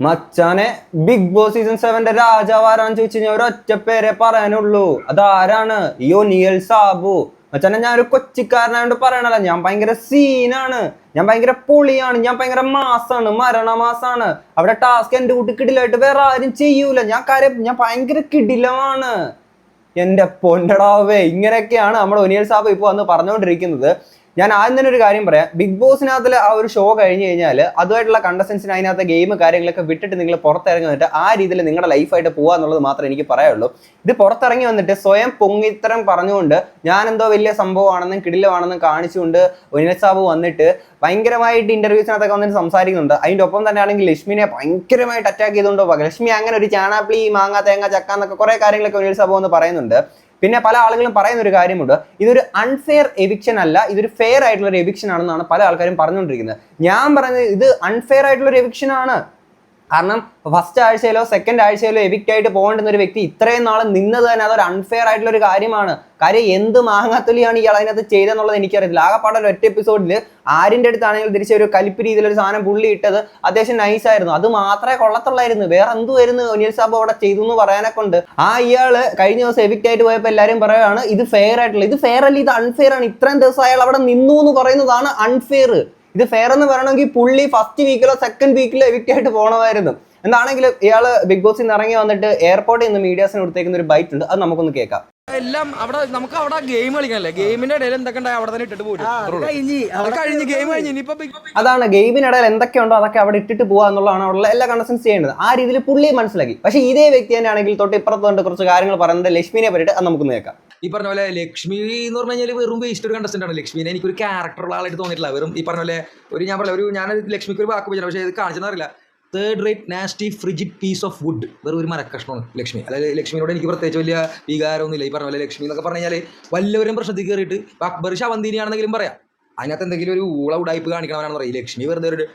മച്ചാനെ big boss season സെവന്റെ രാജാവാരാന്ന് ചോദിച്ചു കഴിഞ്ഞാൽ ഒരൊറ്റ പേരെ പറയാനുള്ളൂ. അതാരാണ്? യോ നിയൽ സാബു. മച്ചാനെ ഞാൻ ഒരു കൊച്ചിക്കാരനായോണ്ട് പറയണല്ലോ. ഞാൻ ഭയങ്കര സീനാണ്. ഞാൻ ഭയങ്കര പൊളിയാണ്. ഞാൻ ഭയങ്കര മാസാണ്. മരണമാസാണ്. അവിടെ ടാസ്ക് എന്റെ കൂട്ടി കിടിലായിട്ട് വേറെ ആരും ചെയ്യൂല. ഞാൻ കാര്യം ഞാൻ ഭയങ്കര കിടിലമാണ്. എന്റെ പൊന്നടാവേ ഇങ്ങനെയൊക്കെയാണ് നമ്മുടെ ഒനിയൽ സാബ് ഇപ്പോൾ വന്ന് പറഞ്ഞുകൊണ്ടിരിക്കുന്നത് ഞാൻ ആദ്യം തന്നെ ഒരു കാര്യം പറയാം. ബിഗ് ബോസിനകത്തിൽ ആ ഒരു ഷോ കഴിഞ്ഞ് കഴിഞ്ഞാൽ അതുമായിട്ടുള്ള കണ്ടസ്റ്റൻസിന് അതിനകത്ത് ഗെയിം കാര്യങ്ങളൊക്കെ വിട്ടിട്ട് നിങ്ങൾ പുറത്തിറങ്ങി വന്നിട്ട് ആ രീതിയിൽ നിങ്ങളുടെ ലൈഫായിട്ട് പോകുക എന്നുള്ളത് മാത്രമേ എനിക്ക് പറയുള്ളൂ ഇത് പുറത്തിറങ്ങി വന്നിട്ട് സ്വയം പൊങ്ങിത്തരം പറഞ്ഞുകൊണ്ട് ഞാൻ എന്തോ വലിയ സംഭവമാണെന്നും കിടിലമാണെന്നും കാണിച്ചുകൊണ്ട് ഒനിയൽ സാബ് വന്നിട്ട് ഭയങ്കരമായിട്ട് ഇന്റർവ്യൂസിനകത്തൊക്കെ വന്നിട്ട് സംസാരിക്കുന്നുണ്ട്. അതിന്റെ ഒപ്പം തന്നെ ആണെങ്കിൽ ലക്ഷ്മിനെ ഭയങ്കരമായിട്ട് അറ്റാക്ക് ചെയ്തുകൊണ്ടോ ലക്ഷ്മി അങ്ങനെ ഒരു ചാണാപ്ലി മാങ്ങ തേങ്ങ ചക്ക എന്നൊക്കെ കുറെ കാര്യങ്ങളൊക്കെ ഒനിയൽ സാബു എന്ന് പറയുന്നുണ്ട്. പിന്നെ പല ആളുകളും പറയുന്ന ഒരു കാര്യമുണ്ട്. ഇതൊരു അൺഫെയർ എവിക്ഷൻ അല്ല ഇതൊരു ഫെയർ ആയിട്ടുള്ള ഒരു എവിക്ഷൻ ആണെന്നാണ് പല ആൾക്കാരും പറഞ്ഞുകൊണ്ടിരിക്കുന്നത്. ഞാൻ പറയുന്നത് ഇത് അൺഫെയർ ആയിട്ടുള്ള ഒരു എവിക്ഷൻ ആണ്. കാരണം ഫസ്റ്റ് ആഴ്ചയിലോ സെക്കൻഡ് ആഴ്ചയിലോ എവിക്റ്റ് ആയിട്ട് പോകേണ്ടുന്ന ഒരു വ്യക്തി ഇത്രയും നാൾ നിന്നത് തന്നെ അതൊരു അൺഫെയർ ആയിട്ടുള്ള ഒരു കാര്യമാണ്. കാര്യം എന്ത് മാങ്ങാത്തൊലിയാണ് ഇയാൾ അതിനകത്ത് ചെയ്തെന്നുള്ളത് എനിക്കറിയില്ല ആകെപ്പാടെ ഒറ്റ എപ്പിസോഡിൽ ആരിന്റെ അടുത്താണെങ്കിൽ തിരിച്ച് ഒരു കലിപ്പ് രീതിയിൽ ഒരു സാധനം പുള്ളി ഇട്ടത് അത്യാവശ്യം നൈസായിരുന്നു അത് മാത്രമേ കൊള്ളത്തുള്ളായിരുന്നു. വേറെ വരുന്നു ഒനിയൽ സാബ് അവിടെ ചെയ്തു എന്ന് പറയാനൊക്കെ ഉണ്ട് ആ ഇയാൾ കഴിഞ്ഞ ദിവസം എവിക്റ്റ് ആയിട്ട് പോയപ്പോൾ എല്ലാവരും പറയുകയാണ് ഇത് ഫെയർ ആയിട്ടുള്ള ഇത് ഫെയർ അല്ല ഇത് അൺഫെയർ ആണ്. ഇത്രയും ദിവസം അയാൾ അവിടെ നിന്നു എന്ന് പറയുന്നതാണ് അൺഫെയർ ഇത് ഫെയർ എന്ന് പറയണമെങ്കിൽ പുള്ളി ഫസ്റ്റ് വീക്കിലോ സെക്കൻഡ് വീക്കിലോ എവിക്റ്റ് ആയിട്ട് പോകണമായിരുന്നു എന്താണെങ്കിലും ഇയാൾ ബിഗ് ബോസിൽ നിന്ന് ഇറങ്ങി വന്നിട്ട് എയർപോർട്ടിൽ നിന്ന് മീഡിയാസിന് കൊടുത്തേക്കുന്ന ഒരു ബൈറ്റ് ഉണ്ട്. അത് നമുക്കൊന്ന് കേൾക്കാം. എല്ലാം അവിടെ നമുക്ക് അവിടെ ഗെയിം കളിക്കാനല്ലേ? ഗെയിമിന്റെ ഇടയിൽ എന്തൊക്കെ ഉണ്ടായി അവിടെ തന്നെ ഇട്ടിട്ട്. ഇടയിൽ കഴിഞ്ഞ്. ഗെയിം കഴിഞ്ഞ് ഇനിയിപ്പോ ബിഗ് അതാണ് ഗെയിമിനിടയിൽ എന്തൊക്കെയുണ്ടോ അതൊക്കെ അവിടെ ഇട്ടിട്ട് പോകുക എന്നുള്ളതാണ് അവിടെ എല്ലാ കണ്ടസ്റ്റൻസ് ചെയ്യേണ്ടത് ആ രീതിയിൽ പുള്ളിയെ മനസ്സിലാക്കി. പക്ഷേ ഇതേ വ്യക്തി തന്നെയാണെങ്കിൽ തൊട്ട് ഇപ്പുറത്തുകൊണ്ട് കുറച്ച് കാര്യങ്ങൾ പറയുന്നത് ലക്ഷ്മിനെ പറ്റിയിട്ട് അത് നമുക്കൊന്ന് കേൾക്കാം. ഈ പറഞ്ഞ പോലെ ലക്ഷ്മി എന്ന് പറഞ്ഞു കഴിഞ്ഞാൽ വെറും വേസ്റ്റ് ഒരു കണ്ടസ്റ്റന്റ് ആണ്. ലക്ഷ്മിനെ എനിക്കൊരു ക്യാരക്ടറുള്ള ആളായിട്ട് തോന്നിയിട്ടില്ല. വെറും ഈ പറഞ്ഞ പോലെ ഒരു ഞാൻ പറഞ്ഞ ഒരു ഞാൻ ലക്ഷ്മിക്ക് ഒരു വാക്ക് പറഞ്ഞു പക്ഷേ ഇത് കാണിച്ചെന്നറിയില്ല third rate nasty frigid piece of wood വെറും ഒരു മരക്കഷ്ണമാണ് ലക്ഷ്മി. അതായത് ലക്ഷ്മിയോട് എനിക്ക് പ്രത്യേകിച്ച് വലിയ വികാരമൊന്നുമില്ല. ഈ പറഞ്ഞ പോലെ ലക്ഷ്മി എന്നൊക്കെ പറഞ്ഞു കഴിഞ്ഞാൽ വല്ലവരും പ്രശ്നത്തിൽ കയറിയിട്ട് അക്ബർ ശവന്തീനിയാണെന്നെങ്കിലും പറയാം. അതിനകത്ത് എന്തെങ്കിലും ഒരു ഊള ഉടായ്പ് കാണിക്കണമെന്നാണെന്ന് പറയും. ലക്ഷ്മി വെറുതെ ഒരു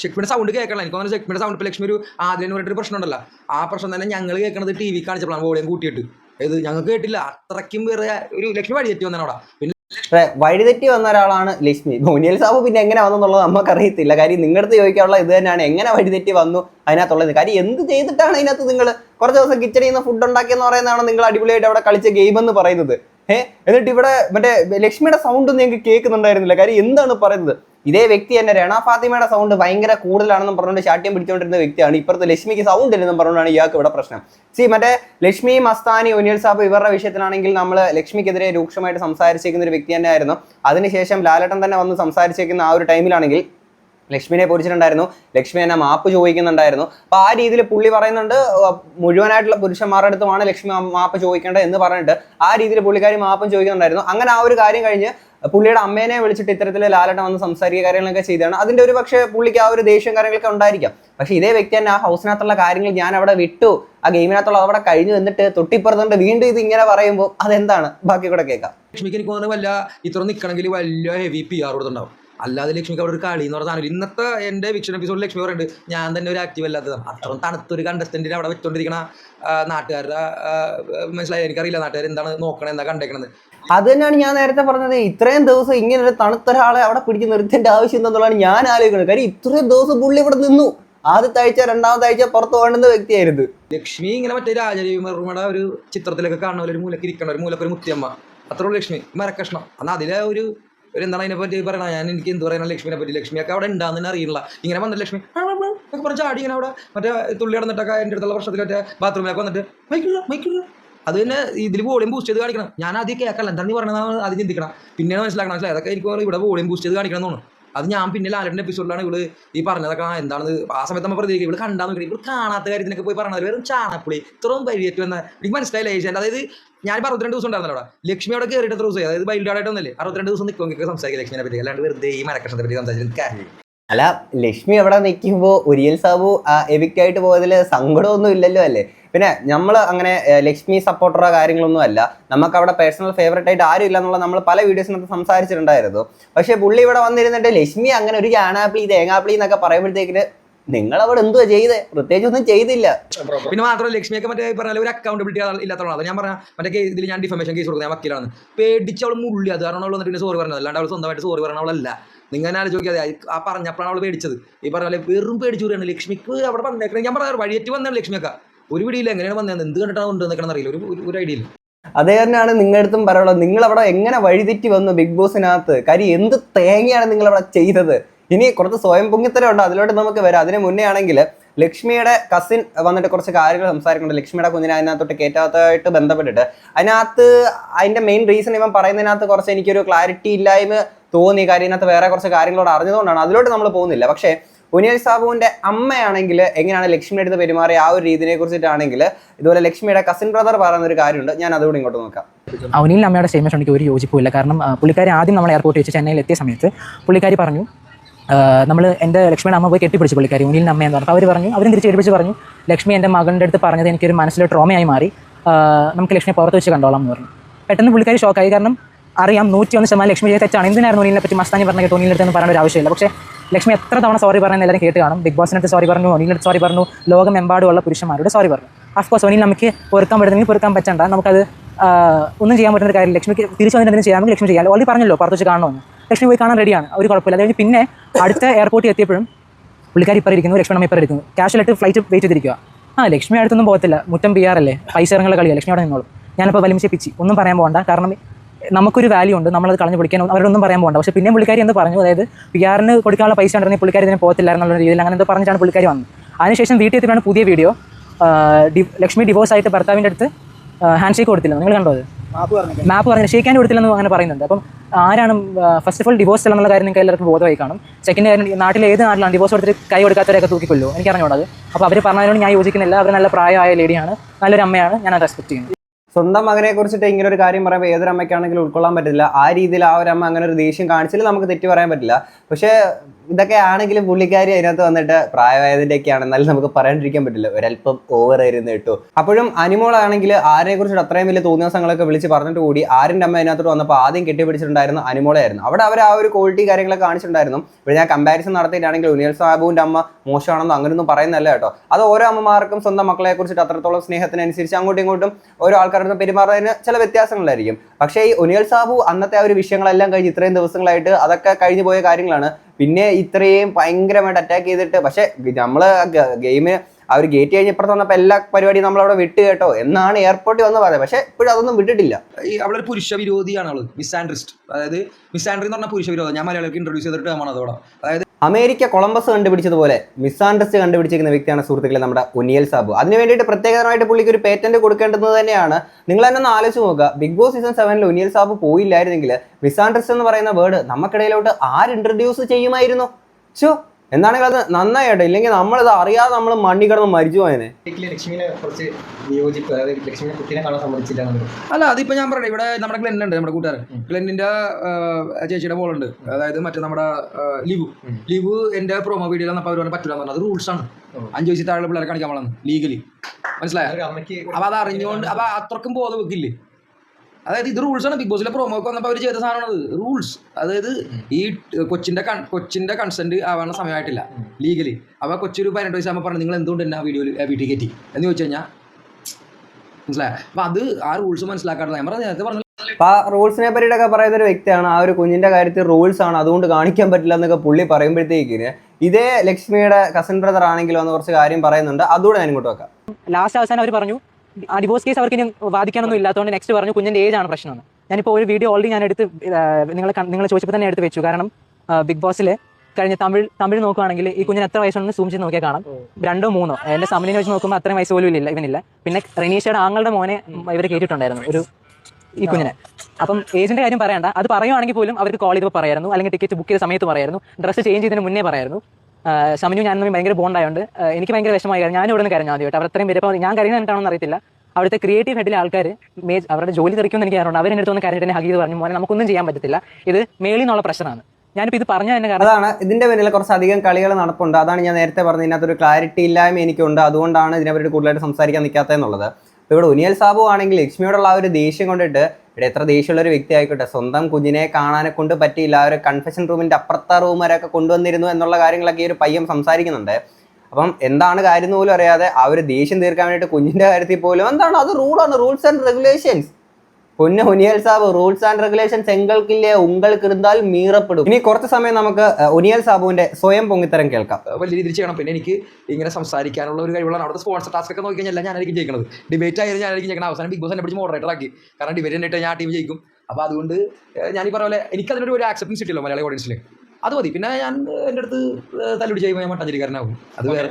ഷെക്മിയുടെ സൗണ്ട് കേൾക്കണം എനിക്ക് തോന്നുന്നു ഷെക്മിയുടെ സൗണ്ട് ഇപ്പോൾ ലക്ഷ്മി ഒരു ആദ്യം പറഞ്ഞിട്ടൊരു പറഞ്ഞിട്ട് ഒരു പ്രശ്നം ഉണ്ടല്ലോ ആ പ്രശ്നം തന്നെ ഞങ്ങൾ കേൾക്കണത് ടി വി കാണിച്ചപ്പോഴാണ് വോളിയം കൂട്ടിയിട്ട്. ഇത് ഞങ്ങൾക്ക് കേട്ടില്ല. അത്രയ്ക്കും വേറെ ഒരു ലക്ഷ്മി വഴി തെറ്റി വന്നതാണ് അവിടെ. പിന്നെ പക്ഷേ വഴിതെറ്റി വന്ന ഒരാളാണ് ലക്ഷ്മി. ബോനിയൽ സാബു പിന്നെ എങ്ങനെ വന്നെന്നുള്ളത് നമുക്കറിയത്തില്ല. കാര്യം നിങ്ങളുടെ അടുത്ത് ചോദിക്കാനുള്ള ഇത് തന്നെയാണ്. എങ്ങനെ വഴിതെറ്റി വന്നു അതിനകത്തുള്ളത്? കാര്യം എന്ത് ചെയ്തിട്ടാണ് അതിനകത്ത് നിങ്ങൾ കുറച്ച് ദിവസം കിച്ചണിൽ നിന്ന് ഫുഡ് ഉണ്ടാക്കിയെന്ന് പറയുന്നതാണ് നിങ്ങൾ അടിപൊളിയായിട്ട് അവിടെ കളിച്ച ഗെയിം എന്ന് പറയുന്നത്. ഏഹ് എന്നിട്ട് ഇവിടെ മറ്റേ ലക്ഷ്മിയുടെ സൗണ്ട് ഒന്നും ഞങ്ങൾക്ക് കേൾക്കുന്നുണ്ടായിരുന്നില്ല. കാര്യം എന്താണ് പറയുന്നത്? ഇതേ വ്യക്തി തന്നെ രണ ഫാത്തിമയുടെ സൗണ്ട് ഭയങ്കര കൂടുതലാണെന്നും പറഞ്ഞുകൊണ്ട് ശാഠ്യം പിടിച്ചുകൊണ്ടിരുന്ന വ്യക്തിയാണ്. ഇപ്പുറത്ത് ലക്ഷ്മിക്ക് സൗണ്ട് ഇല്ലെന്നും പറഞ്ഞുകൊണ്ടാണ് ഇയാൾക്ക് ഇവിടെ പ്രശ്നം. സി മറ്റേ ലക്ഷ്മി മസ്താനി ഒനിയൽ സാബ് ഇവരുടെ വിഷയത്തിലാണെങ്കിൽ നമ്മൾ ലക്ഷ്മിക്കെതിരെ രൂക്ഷമായിട്ട് സംസാരിച്ചേക്കുന്ന ഒരു വ്യക്തി തന്നെയായിരുന്നു. അതിനുശേഷം ലാലട്ടൻ തന്നെ വന്ന് സംസാരിച്ചേക്കുന്ന ആ ഒരു ടൈമിലാണെങ്കിൽ ലക്ഷ്മിനെ പൊരിച്ചിട്ടുണ്ടായിരുന്നു. ലക്ഷ്മി എന്നെ മാപ്പ് ചോദിക്കുന്നുണ്ടായിരുന്നു. അപ്പൊ ആ രീതിയിൽ പുള്ളി പറയുന്നുണ്ട് മുഴുവനായിട്ടുള്ള പുരുഷന്മാരുടെ അടുത്തുമാണ് ലക്ഷ്മി മാപ്പ് ചോദിക്കേണ്ടത് എന്ന് പറഞ്ഞിട്ട് ആ രീതിയിൽ പുള്ളിക്കാരി മാപ്പും ചോദിക്കുന്നുണ്ടായിരുന്നു. അങ്ങനെ ആ ഒരു കാര്യം കഴിഞ്ഞ് പുള്ളിയുടെ അമ്മേനെ വിളിച്ചിട്ട് ഇത്തരത്തിൽ ലാലട്ട വന്ന് സംസാരിക്കുക കാര്യങ്ങളൊക്കെ ചെയ്താണ് അതിന്റെ ഒരു പക്ഷേ പുള്ളിക്ക് ആ ഒരു ദേഷ്യം കാര്യങ്ങളൊക്കെ ഉണ്ടായിരിക്കാം. പക്ഷെ ഇതേ വ്യക്തി തന്നെ ആ ഹൗസിനകത്തുള്ള കാര്യങ്ങൾ ഞാൻ അവിടെ വിട്ടു. ആ ഗെയിമിനകത്തുള്ള അവിടെ കഴിഞ്ഞു എന്നിട്ട് തൊട്ടിപ്പുറത്തുണ്ട്. വീണ്ടും ഇത് ഇങ്ങനെ പറയുമ്പോൾ അതെന്താണ്? ബാക്കി കൂടെ കേൾക്കാം. ലക്ഷ്മിക്ക് എനിക്ക് തോന്നുന്നത് വല്ല ഇത്ര നിൽക്കണമെങ്കിൽ വലിയ ഹെവി പി ആർ കൊടുത്തുണ്ടാവും അല്ലാതെ ലക്ഷ്മിക്ക് അവിടെ ഒരു കളി എന്ന് പറഞ്ഞാൽ ഇന്നത്തെ എന്റെ വിക്ഷൻ എപ്പിസോഡിൽ ലക്ഷ്മി പറയുന്നുണ്ട് ഞാൻ തന്നെ ഒരു ആക്റ്റീവ് അല്ലാത്തതാണ്. അത്രയും തണുത്തൊരു കണ്ടസ്റ്റന്റിനെ അവിടെ വെച്ചുകൊണ്ടിരിക്കണ നാട്ടുകാരുടെ മനസ്സിലായി? എനിക്കറിയില്ല നാട്ടുകാർ എന്താണ് നോക്കണത് എന്താ കണ്ടേക്കണത് അത് തന്നെയാണ് ഞാൻ നേരത്തെ പറഞ്ഞത്. ഇത്രയും ദിവസം ഇങ്ങനെ ഒരു തണുത്തൊരാളെ അവിടെ പിടിച്ച് നിർത്തേണ്ട ആവശ്യം എന്നുള്ളതാണ് ഞാൻ ആലോചിക്കുന്നത്. കാര്യം ഇത്രയും ദിവസം പുള്ളി ഇവിടെ നിന്നു. ആദ്യത്തെ ആഴ്ച രണ്ടാമത്തെ ആഴ്ച പുറത്ത് വേണ്ടുന്ന വ്യക്തിയായിരുന്നു. ലക്ഷ്മി ഇങ്ങനെ മറ്റേ രാജരവിവർമ്മയുടെ ഒരു ചിത്രത്തിലൊക്കെ കാണുന്ന ഒരു മൂലക്ക് ഇരിക്കണം ഒരു മൂലക്കൊരു മുത്തിയമ്മ. അത്ര ഉള്ളൂ ലക്ഷ്മി. മരക്കഷ്ണം. എന്നാൽ അതിലെ ഒരു ഒരു എന്താണ് അതിനെ പറ്റി പറയണ? ഞാൻ എനിക്ക് എന്ത് പറയണം ലക്ഷ്മിനെ പറ്റി? ലക്ഷ്മിയൊക്കെ അവിടെ ഉണ്ടാകുന്ന അറിയില്ല. ഇങ്ങനെ വന്ന ലക്ഷ്മി ഒക്കെ പറഞ്ഞ ചാടി ഇങ്ങനെ അവിടെ മറ്റേ തുള്ളി നടന്നിട്ടൊക്കെ എന്റെ അടുത്തുള്ള പ്രശ്നത്തിൽ മറ്റേ ബാത്റൂമിലൊക്കെ വന്നിട്ട് മൈക്കില്ല മൈക്കില്ല അത് തന്നെ ഇതിൽ വോളിയം ബൂസ്റ്റ് ചെയ്ത് കാണിക്കണം. ഞാൻ ആദ്യം കേൾക്കല്ല എന്താണ് നീ പറഞ്ഞതാണ് അത് ചിന്തിക്കണം. പിന്നെയാണ് മനസ്സിലാക്കണം. മനസ്സിലായി? അതൊക്കെ എനിക്ക് ഇവിടെ വോളിയം ബൂസ്റ്റ് ചെയ്ത് കാണിക്കണം അത് ഞാൻ പിന്നെ ലാലറ്റിന്റെ എപ്പിസോഡിലാണ് ഇവൾ ഈ പറഞ്ഞതൊക്കെ എന്താണ് ആ സമയത്ത് നമ്മൾ പ്രതികരിക്കും. ഇവൾ കണ്ടാൽ നോക്കി ഇവൾ കാണാത്ത കാര്യത്തിനൊക്കെ പോയി പറഞ്ഞത് വെറും ചാണപ്പുളി. ഇത്രയും പരിയേറ്റ് വന്ന എനിക്ക് മനസ്സിലായില്ല ഏഷ്യന്റെ അതായത് ഞാൻ ഇപ്പോൾ അറുപത്തിരണ്ട് ദിവസം ഉണ്ടായിരുന്നല്ലോ അവിടെ. ലക്ഷ്മി അവിടെ കയറിയിട്ട് എത്ര ദിവസം അതായത് ബൈൽഡായിട്ടൊന്നല്ലേ അറുപത്തിരണ്ട് ദിവസം നിൽക്കുമെങ്കിൽ സംസാരിക്കുക ലക്ഷ്മിനെ പറ്റി. അല്ലാണ്ട് വെറുതെ ഈ മരക്കഷണത്തെ പറ്റി സംസാരിച്ചിട്ട് അല്ല ലക്ഷ്മി അവിടെ നിൽക്കുമ്പോൾ ഒരിയൽ സാബു എവിക്റ്റ് ആയിട്ട് പോയതിൽ സങ്കടമൊന്നും ഇല്ലല്ലോ അല്ലേ? പിന്നെ നമ്മൾ അങ്ങനെ ലക്ഷ്മി സപ്പോർട്ടറോ കാര്യങ്ങളൊന്നും അല്ല. നമുക്ക് അവിടെ പേഴ്സണൽ ഫേവറേറ്റ് ആയിട്ട് ആരും ഇല്ല എന്നുള്ള നമ്മൾ പല വീഡിയോസിനകത്ത് സംസാരിച്ചിട്ടുണ്ടായിരുന്നു. പക്ഷേ പുള്ളി ഇവിടെ വന്നിരുന്നിട്ട് ലക്ഷ്മി അങ്ങനെ ഒരു ചാണാപ്പിളി തേങ്ങാപ്പിളി എന്നൊക്കെ പറയുമ്പോഴത്തേക്കിന് നിങ്ങൾ അവിടെ എന്തുവാ ചെയ്തേ? പ്രത്യേകിച്ചൊന്നും ചെയ്തില്ല. പിന്നെ മാത്രമല്ല ലക്ഷ്മിയൊക്കെ മറ്റേ പറഞ്ഞാൽ ഒരു അക്കൗണ്ടബിലിറ്റി ഇല്ലാത്തതാണ് ഞാൻ പറഞ്ഞ മറ്റേ ഇതിൽ ഞാൻ ഡിഫമേഷൻ കേസ് കൊടുക്കുന്നത് ഞാൻ വക്കീലാണ്. പേടിച്ച് അവൾ മുള്ളി. അത് കാരണം അവൾ വന്നിട്ട് സോറി പറഞ്ഞത്. അല്ലാണ്ട് അവൾ സ്വന്തമായിട്ട് സോറി പറഞ്ഞ അവളല്ല. നിങ്ങൾ ആലോചിക്കാതെ. ആ പറഞ്ഞപ്പോഴാണ് അവൾ പേടിച്ചത്. ഈ പറഞ്ഞ വെറും പേടിച്ചു കൂടിയാണ് ലക്ഷ്മിക്ക് അവിടെ പറഞ്ഞേക്കണേ ഞാൻ പറഞ്ഞ വഴിയേറ്റ് വന്നാണ് ലക്ഷ്മിയൊക്കെ. ഒരു പിടിയില്ല എങ്ങനെയാണ് വന്നത് എന്ത് കണ്ടിട്ടാണ് കൊണ്ടുവന്നേക്കണം അറിയില്ല. ഒരു ഒരു- ഐഡിയ ഇല്ല അതേ തന്നെയാണ് നിങ്ങളുടെ അടുത്തും പറയുള്ളത് നിങ്ങൾ അവിടെ എങ്ങനെ വഴിതെറ്റി വന്നു ബിഗ് ബോസിനകത്ത്? കാര്യം എന്ത് തേങ്ങയാണ് നിങ്ങൾ അവിടെ ചെയ്തത്? ഇനി കുറച്ച് സ്വയം പൊങ്ങിത്തരം ഉണ്ട്. അതിലോട്ട് നമുക്ക് വരാം. അതിന് മുന്നേ ആണെങ്കിൽ ലക്ഷ്മിയുടെ കസിൻ വന്നിട്ട് കുറച്ച് കാര്യങ്ങൾ സംസാരിക്കുന്നുണ്ട്. ലക്ഷ്മിയുടെ കുഞ്ഞിനെ അതിനകത്തോട്ട് കയറ്റാത്തതായിട്ട് ബന്ധപ്പെട്ടിട്ട്. അതിനകത്ത് അതിന്റെ മെയിൻ റീസൺ ഇവൻ പറയുന്നതിനകത്ത് കുറച്ച് എനിക്കൊരു ക്ലാരിറ്റി ഇല്ലായ്മ തോന്നി. കാര്യം ഇതിനകത്ത് വേറെ കുറച്ച് കാര്യങ്ങളോട് അറിഞ്ഞതുകൊണ്ടാണ്. അതിലോട്ട് നമ്മൾ പോകുന്നില്ല. പക്ഷേ ഉനിയൽ സാബുവിന്റെ അമ്മയാണെങ്കിൽ എങ്ങനെയാണ് ലക്ഷ്മിയുടെ അടുത്ത് പെരുമാറിയ ആ ഒരു രീതിയെ കുറിച്ചിട്ടാണെങ്കിൽ ഇതുപോലെ ലക്ഷ്മിയുടെ കസിൻ ബ്രദർ പറയുന്ന ഒരു കാര്യമുണ്ട്. ഞാൻ അതുകൂടി ഇങ്ങോട്ട് നോക്കാം. അവനിൽ അമ്മയുടെ സേമസ് എനിക്ക് ഒരു യോജിപ്പില്ല കാരണം പുള്ളിക്കാരി ആദ്യം നമ്മൾ എയർപോർട്ടിൽ വെച്ച് ചെന്നൈയിൽ എത്തിയ സമയത്ത് പുള്ളിക്കാരി പറഞ്ഞു നമ്മൾ എന്റെ ലക്ഷ്മിയുടെ അമ്മ പോയി കെട്ടിപ്പിടിച്ച് പുള്ളിക്കാരി ഉനിലിന്റെ അമ്മയെന്ന് പറഞ്ഞു. അവർ പറഞ്ഞു അവരും തിരിച്ച് കെട്ടിപ്പിടിച്ച് പറഞ്ഞു ലക്ഷ്മി എന്റെ മകളുടെ അടുത്ത് പറഞ്ഞത് എനിക്കൊരു മനസ്സിലെ ട്രോമയായി മാറി. നമുക്ക് ലക്ഷ്മിയെ പുറത്ത് വെച്ച് കണ്ടോളാം എന്ന് പറഞ്ഞു. പെട്ടെന്ന് പുള്ളിക്കാരി ഷോക്കായി കാരണം അറിയാം നൂറ്റി ഒന്ന് ശതമാനം ലക്ഷ്മി ചെയ്ത തെറ്റാണ്. എന്തിനായിരുന്നു ഉനിലിനെ പറ്റി മസ്താനി പറഞ്ഞ കേട്ടോ ഒനിലിന്റെ അടുത്ത് ഒരു ആവശ്യമില്ല. പക്ഷേ ലക്ഷ്മി എത്ര തവണ സോറി പറയുന്ന എല്ലാവരും കേട്ട് കാണും. ബിഗ് ബോസിനടുത്ത് സോറി പറഞ്ഞു ഒനിലിനടുത്ത് സോറി പറഞ്ഞു ലോകമെമ്പാടുമുള്ള പുരുഷന്മാരുടെ സോറി പറഞ്ഞു. അഫ്കോഴ്സ് ഒനിൽ നമുക്ക് പൊറുക്കാൻ പറ്റുന്നെങ്കിൽ പൊറുക്കാൻ പറ്റണ്ട. നമുക്കത് ഒന്നും ചെയ്യാൻ പറ്റുന്ന കാര്യം ലക്ഷ്മിക്ക് തിരിച്ചു വന്നിട്ട് ചെയ്യാമെങ്കിൽ ലക്ഷ്മി ചെയ്യാം. ഓൾറെഡി പറഞ്ഞല്ലോ പുറത്ത് വെച്ച് കാണണമെന്ന് ലക്ഷ്മി പോയി കാണാൻ റെഡിയാണ് ഒരു കുഴപ്പമില്ല. അത് കഴിഞ്ഞ് പിന്നെ അടുത്ത എയർപോർട്ടിൽ എത്തിയപ്പോഴും പുള്ളിക്കാർ ഇപ്പം ഇരിക്കുന്നു ലക്ഷ്മി അമ്മ ഇപ്പം ഇരിക്കുന്നു. ക്യാഷ്വലായിട്ട് ഫ്ലൈറ്റ് വെയിറ്റ് ചെയ്തിരിക്കുക ആ ലക്ഷ്മി അടുത്തൊന്നും പോകത്തില്ല. മുറ്റം പിയാറല്ലേ അല്ലേ? പൈസ ഇറങ്ങുന്ന കളിയാണ് ലക്ഷ്മി അവിടെ നിന്നോളും. ഞാനിപ്പോൾ വലിമിച്ച് പിച്ചി. ഒന്നും പറയാൻ പോകണ്ട. കാരണം നമുക്കൊരു വാല്യൂ ഉണ്ട് നമ്മളത് കളഞ്ഞു പിടിക്കാൻ അവരോടൊന്നും പറയാൻ പോകണ്ട പക്ഷേ പിന്നെ പുള്ളിക്കാരി എന്ന് പറഞ്ഞു? അതായത് പി ആറിന് കൊടുക്കാനുള്ള പൈസ ഉണ്ടെങ്കിൽ പുള്ളിക്കാരി ഇതിന് പോകത്തില്ലായിരുന്നുള്ള രീതിയിൽ അങ്ങനെ എന്തോ പറഞ്ഞിട്ടാണ് പുള്ളിക്കാരി വന്നത്. അതിനുശേഷം വീട്ടിൽ എത്തിയിട്ടാണ് പുതിയ വീഡിയോ ലക്ഷ്മി ഡിവോഴ്സ് ആയിട്ട് ഭർത്താവിന്റെ അടുത്ത് ഹാൻഡ് ഷേക്ക് കൊടുത്തില്ല നിങ്ങൾ കണ്ടോ അത്? മാപ്പ് പറഞ്ഞു ഷേക്ക് ഹാൻഡ് കൊടുത്തില്ലെന്ന് അങ്ങനെ പറയുന്നുണ്ട്. അപ്പം ആരാണ് ഫസ്റ്റ് ഓഫ് ഓൾ ഡിവോഴ്സ് എന്നുള്ള കാര്യം നിങ്ങൾക്ക് എല്ലാവർക്കും ബോധമായി കാണും. സെക്കൻഡ് കാര്യം നാട്ടിൽ നാട്ടിലെ ഏത് നാട്ടിലാണ് ഡിവോഴ്സ് കൊടുത്തിട്ട് കൈ കൊടുക്കാത്തവരെയൊക്കെ തൂക്കിക്കൊള്ളൂ എനിക്ക് അറിഞ്ഞോളത് അപ്പോൾ അവർ പറഞ്ഞതിനോട് ഞാൻ യോജിക്കുന്നില്ല. അവർ നല്ല പ്രായമായ ലേഡിയാണ് നല്ലൊരു അമ്മയാണ് ഞാൻ അത് റെസ്പെക്ട് ചെയ്യുന്നു. സ്വന്തം മകനെ കുറിച്ചിട്ട് ഇങ്ങനെ ഒരു കാര്യം പറയുമ്പോൾ ഏതൊരു അമ്മയ്ക്കാണെങ്കിലും ഉൾക്കൊള്ളാൻ പറ്റില്ല ആ രീതിയിൽ ആ ഒരു അമ്മ അങ്ങനെ ഒരു ദേഷ്യം കാണിച്ചാൽ നമുക്ക് തെറ്റ് പറയാൻ പറ്റില്ല. പക്ഷേ ഇതൊക്കെ ആണെങ്കിലും പുള്ളിക്കാരി അതിനകത്ത് വന്നിട്ട് പ്രായമായതിന്റെയൊക്കെ ആണെന്നാലും നമുക്ക് പറയാണ്ടിരിക്കാൻ പറ്റില്ല. ഒരല്പം ഓവർ ആയിരുന്നു കേട്ടോ. അപ്പോഴും അനിമോളാണെങ്കിൽ ആരെ കുറിച്ചിട്ട് അത്രയും വലിയ തോന്നിയാസങ്ങളൊക്കെ വിളിച്ച് പറഞ്ഞിട്ട് കൂടി ആരിന്റെ അമ്മ അതിനകത്തോട്ട് വന്നപ്പോൾ ആദ്യം കെട്ടിപ്പിടിച്ചിട്ടുണ്ടായിരുന്നു അനിമോളായിരുന്നു. അവിടെ അവർ ആ ഒരു ക്വാളിറ്റി കാര്യങ്ങളൊക്കെ കാണിച്ചിട്ടുണ്ടായിരുന്നു. ഇപ്പോൾ ഞാൻ കമ്പാരിസൺ നടത്തിയിട്ടാണെങ്കിൽ ഉനിയൽ സാബുവിന്റെ അമ്മ മോശമാണെന്നോ അങ്ങനെയൊന്നും പറയുന്നല്ല കേട്ടോ. അത് ഓരോ അമ്മമാർക്കും സ്വന്തം മക്കളെ കുറിച്ചിട്ട് അത്രത്തോളം സ്നേഹത്തിനനുസരിച്ച് അങ്ങോട്ടും ഇങ്ങോട്ടും ഓരോ ആൾക്കാരുടെ പെരുമാറുന്നതിന് ചില വ്യത്യാസങ്ങളായിരിക്കും. പക്ഷേ ഈ ഉനിയൽ സാബു അന്നത്തെ ആ ഒരു വിഷയങ്ങളെല്ലാം കഴിഞ്ഞ് ഇത്രയും ദിവസങ്ങളായിട്ട് അതൊക്കെ കഴിഞ്ഞു പോയ കാര്യങ്ങളാണ്. പിന്നെ ഇത്രയും ഭയങ്കരമായിട്ട് അറ്റാക്ക് ചെയ്തിട്ട് പക്ഷെ നമ്മൾ ഗെയിം അവർ ഗേറ്റ് കഴിഞ്ഞ് ഇപ്പുറത്ത് വന്നപ്പോൾ എല്ലാ പരിപാടിയും നമ്മളവിടെ വിട്ട് കേട്ടോ. എന്നാണ് എയർപോർട്ടിൽ വന്ന് പറയുന്നത് പക്ഷേ ഇപ്പോഴും അതൊന്നും വിട്ടിട്ടില്ല. ഈ അവിടെ ഒരു പുരുഷ വിരോധിയാണ് അവൾ മിസ്സാൻഡ്രിസ്റ്റ് അതായത് മിസ്സാൻഡ്രി എന്ന് പറഞ്ഞ പുരുഷ വിരോധം. ഞാൻ മലയാളികൾക്ക് ഇൻട്രൊഡ്യൂസ് ചെയ്തിട്ട് ടേമാണ് അതോടെ. അതായത് അമേരിക്ക കൊളംബസ് കണ്ടുപിടിച്ചതുപോലെ മിസ്സാൻഡസ് കണ്ടുപിടിച്ചിരിക്കുന്ന വ്യക്തിയാണ് സുഹൃത്തുക്കളെ നമ്മുടെ ഉനിയൽ സാബു. അതിന് വേണ്ടിയിട്ട് പ്രത്യേകമായിട്ട് പുള്ളിക്ക് ഒരു പേറ്റന്റ് കൊടുക്കേണ്ടത് തന്നെയാണ്. നിങ്ങൾ തന്നെ ഒന്ന് ആലോചിച്ച് നോക്കുക. ബിഗ് ബോസ് സീസൺ സെവനിൽ ഉനിയൽ സാബു പോയില്ലായിരുന്നെങ്കിൽ മിസ്സാൻഡസ് എന്ന് പറയുന്ന വേർഡ് നമുക്കിടയിലോട്ട് ആര് ഇൻട്രൊഡ്യൂസ് ചെയ്യുമായിരുന്നു? ചോ എന്താണെങ്കിൽ അത് നന്നായിട്ടോ ഇല്ലെങ്കിൽ നമ്മളിത് അറിയാതെ നമ്മൾ മണ്ണി കിടന്ന് മരിച്ചു പോയനെ. ലക്ഷ്മിനെ കുറച്ച് വിയോജിപ്പ് അതായത് ലക്ഷ്മിനെ കുട്ടീനെ കാണാൻ സമ്മതിച്ചില്ല അല്ല അതിപ്പോ ഞാൻ പറയട്ടെ. ഇവിടെ നമ്മുടെ ഗ്ലെൻ ഉണ്ട് നമ്മുടെ കൂട്ടുകാരൻ. ക്ലെന്നിന്റെ ചേച്ചിയുടെ മോളുണ്ട്. അതായത് മറ്റേ നമ്മുടെ ലിവു. ലിവു എന്റെ പ്രൊമോ വീഡിയോ വന്നപ്പോൾ അവർ പറ്റില്ല എന്ന് പറഞ്ഞത് റൂൾസ് ആണ്. അഞ്ചു വയസ്സിൽ താഴെ പിള്ളേരെ കാണിക്കാൻ പോകണം ലീഗലി മനസ്സിലായോ? അപ്പൊ അത് അറിഞ്ഞുകൊണ്ട് അപ്പൊ അത്രക്കും ബോധം വെക്കില്ലേ? അതായത് ഇത് റൂൾസ് ആണ്. ബിഗ് ബോസിലെ പ്രൊമോക്ക് വന്നപ്പോൾ അവർ ചെയ്ത സാധനമാണ് റൂൾസ് അതായത് ഈ കൊച്ചിന്റെ കൊച്ചിന്റെ കൺസെന്റ് ആവാനുള്ള സമയമായിട്ടില്ല. ലീഗലി അപ്പൊ ഒരു പതിനെട്ട് വയസ്സാകുമ്പോൾ പറഞ്ഞു നിങ്ങൾ എന്തുകൊണ്ട് എന്നെ ആ വീഡിയോയിൽ വീട്ടിൽ കയറ്റി? എന്ന് ചോദിച്ചു കഴിഞ്ഞാൽ മനസ്സിലായി? അപ്പൊ അത് ആ റൂൾസ് മനസ്സിലാക്കാറില്ല. ഞാൻ പറഞ്ഞത് നേരത്തെ പറഞ്ഞു അപ്പൊ ആ റൂൾസിനെ പറ്റിയിട്ടൊക്കെ പറയുന്ന ഒരു വ്യക്തിയാണ്. ആ ഒരു കുഞ്ഞിന്റെ കാര്യത്തിൽ റൂൾസ് ആണ്. അതുകൊണ്ട് കാണിക്കാൻ പറ്റില്ല എന്നൊക്കെ പുള്ളി പറയുമ്പോഴത്തേക്കിന് ഇതേ ലക്ഷ്മിയുടെ കസിൻ ബ്രദർ ആണെങ്കിലും എന്ന് കുറച്ച് കാര്യം പറയുന്നുണ്ട്. അതുകൂടെ ഞാൻ ഇങ്ങോട്ട് വെക്കാം. ലാസ്റ്റ് അവസാനം അവർ പറഞ്ഞു ആ ഡിവോഴ്സ് കേസ് അവർക്ക് ഇനി വാദിക്കാനൊന്നും ഇല്ലാത്തതുകൊണ്ട് നെക്സ്റ്റ് പറഞ്ഞു കുഞ്ഞിന്റെ ഏജ് ആണ് പ്രശ്നമെന്ന് ഞാനിപ്പോൾ ഒരു വീഡിയോ ഓൾറെഡി ഞാൻ എടുത്ത് നിങ്ങൾ നിങ്ങൾ ചോദിച്ചപ്പോൾ തന്നെ എടുത്ത് വെച്ചു. കാരണം ബിഗ് ബോസിൽ കഴിഞ്ഞ തമിഴ് തമിഴ് നോക്കുകയാണെങ്കിൽ ഈ കുഞ്ഞിന് എത്ര വയസ്സുണ്ടെന്ന് സൂം ചെയ്ത് നോക്കിയാൽ കാണാം. രണ്ടോ മൂന്നോ. എന്റെ സമലിനെ വെച്ച് നോക്കുമ്പോൾ അത്രയും വയസ്സ് പോലും ഇല്ല ഇവനില്ല. പിന്നെ റെനീഷയുടെ ആങ്ങളുടെ മോനെ ഇവർ കേട്ടിട്ടുണ്ടായിരുന്നു ഒരു ഈ കുഞ്ഞിനെ. അപ്പം ഏജിന്റെ കാര്യം പറയണ്ട. അത് പറയുവാണെങ്കിൽ പോലും അവർക്ക് കോൾ ചെയ്തപ്പോൾ പറയായിരുന്നു. അല്ലെങ്കിൽ ടിക്കറ്റ് ബുക്ക് ചെയ്ത സമയത്ത് പറയായിരുന്നു. ഡ്രസ്സ് ചേഞ്ച് ചെയ്തതിന് മുന്നേ പറയായിരുന്നു. ശമനു ഞാൻ ഭയങ്കര ബോണ്ടായതുകൊണ്ട് എനിക്ക് ഭയങ്കര വിഷമമായി കാര്യം ഞാൻ ഇവിടെ നിന്ന് കരഞ്ഞു ആദ്യമായിട്ട്. അവർ അത്രയും പേര് അപ്പോൾ ഞാൻ കരയുന്ന കണ്ടിട്ടാണെന്ന് അറിയത്തില്ല. അവിടുത്തെ ക്രിയേറ്റീവ് ഹെഡിലെ ആൾക്കാർ മേജ് അവരുടെ ജോലി തെറിക്കുമെന്ന് എനിക്ക് അറിയണം അടുത്ത് വന്ന് കരഞ്ഞിട്ട് എന്നെ ഹഗീത് പറഞ്ഞു മോനെ നമുക്കൊന്നും ചെയ്യാൻ പറ്റത്തില്ല. ഇത് മേളിൽ നിന്നുള്ള പ്രശ്നമാണ്. ഞാനിപ്പോൾ ഇത് പറഞ്ഞ തന്നെ കാരണം അതാണ് ഇതിന്റെ പിന്നിൽ കുറച്ചധികം കളികൾ നടപ്പുണ്ട്. അതാണ് ഞാൻ നേരത്തെ പറഞ്ഞത്. ഇതിനകത്തൊരു ക്ലാരിറ്റി ഇല്ലായ്മ എനിക്കുണ്ട്. അതുകൊണ്ടാണ് ഇതിനെപ്പറ്റി കൂടുതലായിട്ട് സംസാരിക്കാൻ നിൽക്കാത്തതെന്നുള്ളത് ഇവിടെ ഉനിയൽ സാബു ആണെങ്കിൽ ലക്ഷ്മിയോടുള്ള ആ ഒരു ദേഷ്യം കൊണ്ടിട്ട് ഇവിടെ എത്ര ദേഷ്യമുള്ള ഒരു വ്യക്തി ആയിക്കോട്ടെ സ്വന്തം കുഞ്ഞിനെ കാണാനെ കൊണ്ട് പറ്റിയില്ല. ആ ഒരു കൺഫെഷൻ റൂമിന്റെ അപ്പുറത്തെ റൂം വരെയൊക്കെ കൊണ്ടുവന്നിരുന്നു എന്നുള്ള കാര്യങ്ങളൊക്കെ ഈ ഒരു പയ്യൻ സംസാരിക്കുന്നുണ്ട്. അപ്പം എന്താണ് കാര്യം പോലും അറിയാതെ ആ ഒരു ദേഷ്യം തീർക്കാൻ വേണ്ടിയിട്ട് കുഞ്ഞിന്റെ കാര്യത്തിൽ പോലും എന്താണ്? അത് റൂളാണ് റൂൾസ് ആൻഡ് റെഗുലേഷൻസ് പൊന്നു ഒനിയൽ സാബ് റൂൾസ് ആൻഡ് റെഗുലേഷൻസ് എങ്കൾക്കില്ലേ ഉങ്ങൾക്ക് ഇരുന്നാൽ മീറപ്പെടും. ഇനി കുറച്ച് സമയം നമുക്ക് ഉനിയൽ സാബുവിന്റെ സ്വയം പൊങ്ങിത്തരം കേൾക്കാം. വലിയ രീതിയിൽ ചെയ്യണം. പിന്നെ എനിക്ക് ഇങ്ങനെ സംസാരിക്കാനുള്ള ഒരു കഴിവുള്ള അവിടുത്തെ സ്പോൺസർ ടാസ്ക് ഒക്കെ നോക്കി കഴിഞ്ഞാൽ ഞാനായിരിക്കും ജയിക്കുന്നത് ഡിബേറ്റ് ആയാലും ഞാനായിരിക്കും ജയിക്കണം അവസാനം ബിഗ് ബോസ് എന്നെ പിടിച്ച് മോഡറേറ്റർ ആക്കി. കാരണം ഡിബേറ്റ് എന്നിട്ട് ഞാൻ ടീം ജയിക്കും. അപ്പോൾ അതുകൊണ്ട് ഞാൻ ഈ പറഞ്ഞ പോലെ എനിക്ക് അതിനൊരു ഒരു ആക്സെപ്റ്റൻസ് കിട്ടിയല്ലോ മലയാളി ഓഡിയൻസിൽ അത് മതി. പിന്നെ ഞാൻ എന്റെ അടുത്ത് തല്ലുടി ചെയ്യുമ്പോൾ ഞാൻ മട്ടാഞ്ചേരിക്കാരനാകും അത് വേറെ.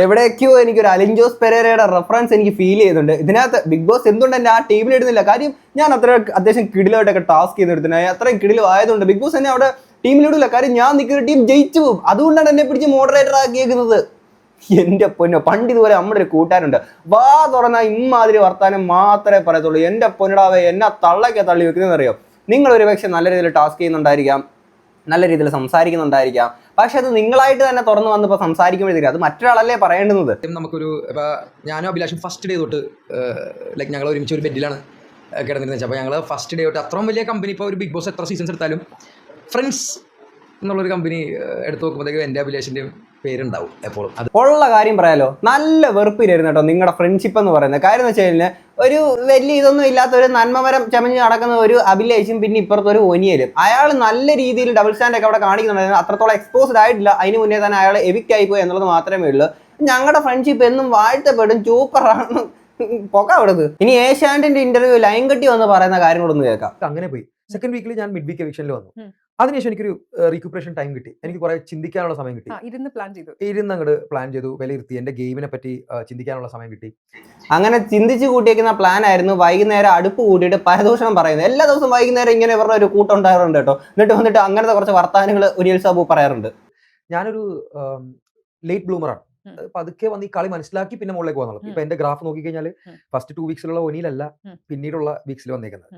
എവിടേക്കോ എനിക്കൊരു അലിഞ്ചോസ് പെരേരയുടെ റെഫറൻസ് എനിക്ക് ഫീൽ ചെയ്യുന്നുണ്ട് ഇതിനകത്ത് ബിഗ് ബോസ് എന്തുകൊണ്ട് എന്നെ ആ ടീമിൽ ഇടുന്നില്ല? കാര്യം ഞാൻ അത്ര അത്യാവശ്യം കിടിലായിട്ടൊക്കെ ടാസ്ക് ചെയ്തെടുത്തിനെ അത്രയും കിടിലും ആയതുകൊണ്ട് ബിഗ് ബോസ് എന്നെ അവിടെ ടീമിലിടില്ല കാര്യം ഞാൻ നിൽക്കുന്ന ടീം ജയിച്ചു പോകും. അതുകൊണ്ടാണ് എന്നെ പിടിച്ച് മോഡറേറ്റർ ആക്കിയേക്കുന്നത്. എന്റെ പൊന്നോ പണ്ട് ഇതുപോലെ നമ്മുടെ ഒരു കൂട്ടുകാരുണ്ട്. വാ തുറന്ന ഇമ്മാതിരി വർത്താനം മാത്രമേ പറയത്തുള്ളൂ. എന്റെ പൊന്നിടാവേ എന്നെ തള്ളയ്ക്ക് തള്ളി വെക്കുന്നതെന്ന് അറിയോ നിങ്ങൾ ഒരു പക്ഷെ നല്ല രീതിയിൽ ടാസ്ക് ചെയ്യുന്നുണ്ടായിരിക്കാം. നല്ല രീതിയിൽ സംസാരിക്കുന്നുണ്ടായിരിക്കാം. പക്ഷെ അത് നിങ്ങളായിട്ട് തന്നെ തുറന്നു വന്നപ്പോൾ സംസാരിക്കുമ്പോഴത്തേക്കും അത് മറ്റൊരാളല്ലേ പറയേണ്ടുന്നത്? നമുക്കൊരു ഇപ്പോൾ ഞാനും അഭിലാഷും ഫസ്റ്റ് ഡേ തൊട്ട് ലൈക്ക് ഞങ്ങൾ ഒരുമിച്ച് ഒരു ബെഡിലാണ് കിടന്നിരുന്നത്. അപ്പോൾ ഞങ്ങൾ ഫസ്റ്റ് ഡേ തൊട്ട് അത്രയും വലിയ കമ്പനി ഇപ്പോൾ ഒരു ബിഗ് ബോസ് എത്ര സീസൺസ് എടുത്താലും ഫ്രണ്ട്സ് എന്നുള്ളൊരു കമ്പനി എടുത്തു നോക്കുമ്പോഴത്തേക്കും എന്റെ അഭിലാഷിന്റെയും പേരുണ്ടാവും എപ്പോഴും. അത് ഉള്ള കാര്യം പറയാലോ. നല്ല വെറുപ്പിലായിരുന്നു കേട്ടോ നിങ്ങളുടെ ഫ്രണ്ട്ഷിപ്പ് എന്ന് പറയുന്നത്. കാര്യം എന്ന് വെച്ച് കഴിഞ്ഞാൽ ഒരു വലിയ ഇതൊന്നും ഇല്ലാത്ത ഒരു നന്മമരം ചമഞ്ഞ് നടക്കുന്ന ഒരു അഭിലേഷും പിന്നെ ഇപ്പുറത്ത് ഒരു ഒനിയലും. അയാൾ നല്ല രീതിയിൽ ഡബിൾ സ്റ്റാൻഡ് ഒക്കെ അവിടെ കാണിക്കുന്നുണ്ടായിരുന്നു. അത്രത്തോളം എക്സ്പോസ്ഡ് ആയിട്ടില്ല. അതിന് മുന്നേ തന്നെ അയാൾ എവിക്റ്റ് ആയിപ്പോയി എന്നുള്ളത് മാത്രമേ ഉള്ളൂ. ഞങ്ങളുടെ ഫ്രണ്ട്ഷിപ്പ് എന്നും വാഴ്ത്തപ്പെടും സൂപ്പറാണ് പൊക്ക ഇനി ഏഷ്യാൻഡിന്റെ ഇന്റർവ്യൂ ലൈൻ കെട്ടി വന്ന് പറയുന്ന കാര്യങ്ങളൊന്നും കേൾക്കാം. അങ്ങനെ പോയി. സെക്കൻഡ് വീക്കിൽ ഞാൻ മിഡ് വീക്ക് എവിക്ഷനിൽ വന്നു. അതിനുശേഷം എനിക്കൊരു റീക്യൂപ്പറേഷൻ ടൈം കിട്ടി. എനിക്ക് കുറെ ചിന്തിക്കാനുള്ള സമയം കിട്ടി. ഇരുന്ന് പ്ലാൻ ചെയ്തു. ഇരുന്ന് അങ്ങോട്ട് പ്ലാൻ ചെയ്തു വിലയിരുത്തി. എന്റെ ഗെയിമിനെ പറ്റി ചിന്തിക്കാനുള്ള സമയം കിട്ടി. അങ്ങനെ ചിന്തിച്ചു കൂട്ടിയേക്കുന്ന പ്ലാൻ ആയിരുന്നു വൈകുന്നേരം അടുപ്പ് കൂട്ടിയിട്ട് പരദൂഷണം പറയുന്നത്. എല്ലാ ദിവസവും വൈകുന്നേരം ഇങ്ങനെ ഇവരുടെ ഒരു കൂട്ടം ഉണ്ടാകാറുണ്ട് കേട്ടോ. എന്നിട്ട് വന്നിട്ട് അങ്ങനത്തെ കുറച്ച് വർത്താനങ്ങൾ ഒനിയൽ സാബു പറയാറുണ്ട്. ഞാനൊരു ലേറ്റ് ബ്ലൂമറാണ്. പതുക്കെ വന്ന് ഈ കളി മനസ്സിലാക്കി പിന്നെ മുകളിലേക്ക് വന്നുള്ളൂ. ഇപ്പൊ എന്റെ ഗ്രാഫ് നോക്കിക്കഴിഞ്ഞാൽ കഴിഞ്ഞാൽ ഫസ്റ്റ് ടു വീക്സിലുള്ള ഒനിയിലല്ല. പിന്നീടുള്ള വീക്സിൽ വന്നേക്കുന്നത്.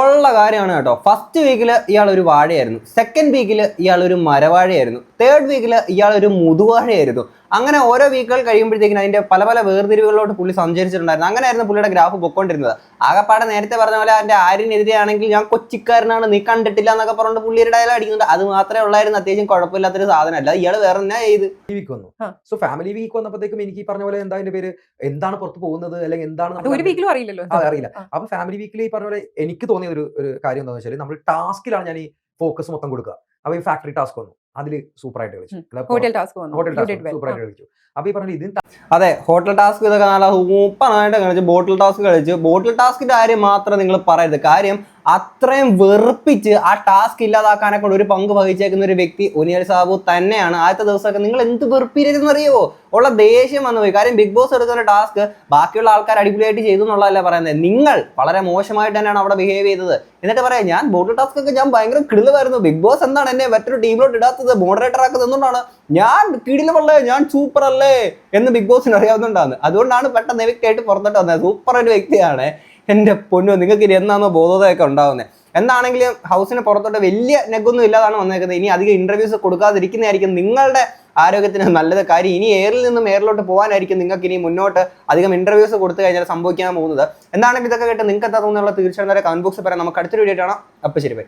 ഉള്ള കാര്യമാണ് കേട്ടോ. ഫസ്റ്റ് വീക്കിൽ ഇയാൾ ഒരു വാഴയായിരുന്നു. സെക്കൻഡ് വീക്കിൽ ഇയാൾ ഒരു മരവാഴയായിരുന്നു. തേർഡ് വീക്കിൽ ഇയാൾ ഒരു മുതുവാഴയായിരുന്നു. അങ്ങനെ ഓരോ വീക്കുകൾ കഴിയുമ്പോഴത്തേക്കും അതിന്റെ പല പല വേർതിരിവുകളിലോട്ട് പുള്ളി സഞ്ചരിച്ചിട്ടുണ്ടായിരുന്നു. അങ്ങനെയായിരുന്നു പുള്ളിയുടെ ഗ്രാഫ് പൊക്കോണ്ടിരുന്നത്. ആകപ്പാടെ നേരത്തെ പറഞ്ഞ പോലെ അതിന്റെ ആരിനെതിരെയാണെങ്കിൽ ഞാൻ കൊച്ചിക്കാരനാണ് നീ കണ്ടിട്ടില്ല എന്നൊക്കെ പറഞ്ഞിട്ട് പുള്ളിയുടെ ഡയലോഗ് അടിക്കുന്നുണ്ട്. അത് മാത്രമേ ഉള്ളായിരുന്നു. അത്യാവശ്യം കുഴപ്പമില്ലാത്തൊരു സാധനമല്ല. ഇയാൾ വേറെ എന്നാ ചെയ്ത്. വീക്ക് വന്നു. സോ ഫാമിലി വീക്ക് വന്നപ്പോഴത്തേക്കും എനിക്ക് പറഞ്ഞ പോലെ എന്താ അതിന്റെ പേര്? എന്താണ് പുറത്ത് പോകുന്നത്? അല്ലെങ്കിൽ എന്താണ് ഒരു വീക്കിലും അറിയില്ലല്ലോ. അറിയില്ല. അപ്പൊ ഫാമിലി വീക്കിൽ ഈ പറഞ്ഞ പോലെ എനിക്ക് തോന്നിയ ഒരു ഒരു കാര്യം എന്താണെന്ന് വെച്ചാൽ നമ്മൾ ടാസ്കിലാണ് ഞാൻ ഈ ഫോക്കസ് മൊത്തം കൊടുക്കുക. അപ്പൊ ഈ ഫാക്ടറി ടാസ്ക് വന്നു. അതിൽ സൂപ്പർ ആയിട്ട് കളിച്ചു ഹോട്ടൽ ടാസ്ക് വന്നു. ഹോട്ടൽ ടാസ്ക് സൂപ്പറായിട്ട് സൂപ്പർ ആയിട്ട് കളിച്ചു. അപ്പൊ ഈ പറഞ്ഞ ഇതിന് അതെ ഹോട്ടൽ ടാസ്ക് ഇതൊക്കെ നല്ല സൂപ്പറായിട്ട് കളിച്ചു ബോട്ടിൽ ടാസ്ക് കളിച്ചു. ബോട്ടിൽ ടാസ്കിന്റെ കാര്യം മാത്രം നിങ്ങൾ പറയരുത്. കാര്യം അത്രയും വെറുപ്പിച്ച് ആ ടാസ്ക് ഇല്ലാതാക്കാനെ കൊണ്ട് ഒരു പങ്ക് വഹിച്ചേക്കുന്ന ഒരു വ്യക്തി ഒനിയൽ സാബു തന്നെയാണ്. ആദ്യത്തെ ദിവസമൊക്കെ നിങ്ങൾ എന്ത് വെറുപ്പിരുന്നറിയോ ഉള്ള ദേഷ്യം വന്നു പോയി. കാര്യം ബിഗ് ബോസ് എടുക്കുന്ന ടാസ്ക് ബാക്കിയുള്ള ആൾക്കാർ അടിപൊളിയായിട്ട് ചെയ്തു എന്നുള്ളതല്ല പറയുന്നത്. നിങ്ങൾ വളരെ മോശമായിട്ട് തന്നെയാണ് അവിടെ ബിഹേവ് ചെയ്തത്. എന്നിട്ട് പറയാം ഞാൻ ബോട്ടിൽ ടാസ്ക് ഒക്കെ ഞാൻ ഭയങ്കര കിടിലമായിരുന്നു. ബിഗ് ബോസ് എന്താണ് എന്നെ മറ്റൊരു ടീമിലോട്ട് ഇടാത്തത്? മോഡറേറ്റർ ആക്കുന്നത് എന്തുകൊണ്ടാണ്? ഞാൻ കിടിലമല്ലേ ഞാൻ സൂപ്പർ അല്ലേ എന്ന് ബിഗ് ബോസിന് അറിയാവുന്നുണ്ടാന്ന് അതുകൊണ്ടാണ് പെട്ടെന്ന് വ്യക്തിയായിട്ട് പുറത്തോട്ട് വന്നത്. സൂപ്പർ ഒരു വ്യക്തിയാണ്. എന്റെ പൊന്നു നിങ്ങൾക്ക് ഇനി എന്നാണോ ബോധോദയമൊക്കെ ഉണ്ടാവുന്നത് എന്താണെങ്കിലും ഹൗസിന് പുറത്തോട്ട് വലിയ നെഗൊന്നും ഇല്ലാതാണ് വന്നേക്കുന്നത്. ഇനി അധികം ഇന്റർവ്യൂസ് കൊടുക്കാതിരിക്കുന്നതായിരിക്കും നിങ്ങളുടെ ആരോഗ്യത്തിന് നല്ലത്. കാര്യം ഇനി എയറിൽ നിന്നും എയറിലോട്ട് പോകാനായിരിക്കും നിങ്ങൾക്ക് ഇനി മുന്നോട്ട് അധികം ഇന്റർവ്യൂസ് കൊടുത്തു കഴിഞ്ഞാൽ സംഭവിക്കാൻ പോകുന്നത്. എന്താണെങ്കിലും ഇതൊക്കെ കേട്ട് നിങ്ങൾക്ക് എന്താ തോന്നുന്നുള്ള തീർച്ചയായും കമന്റ് ബോക്സിൽ പറയാം. നമുക്ക് അടുത്തൊരു വീഡിയോ കാണാം. അപ്പം ശരി ബൈ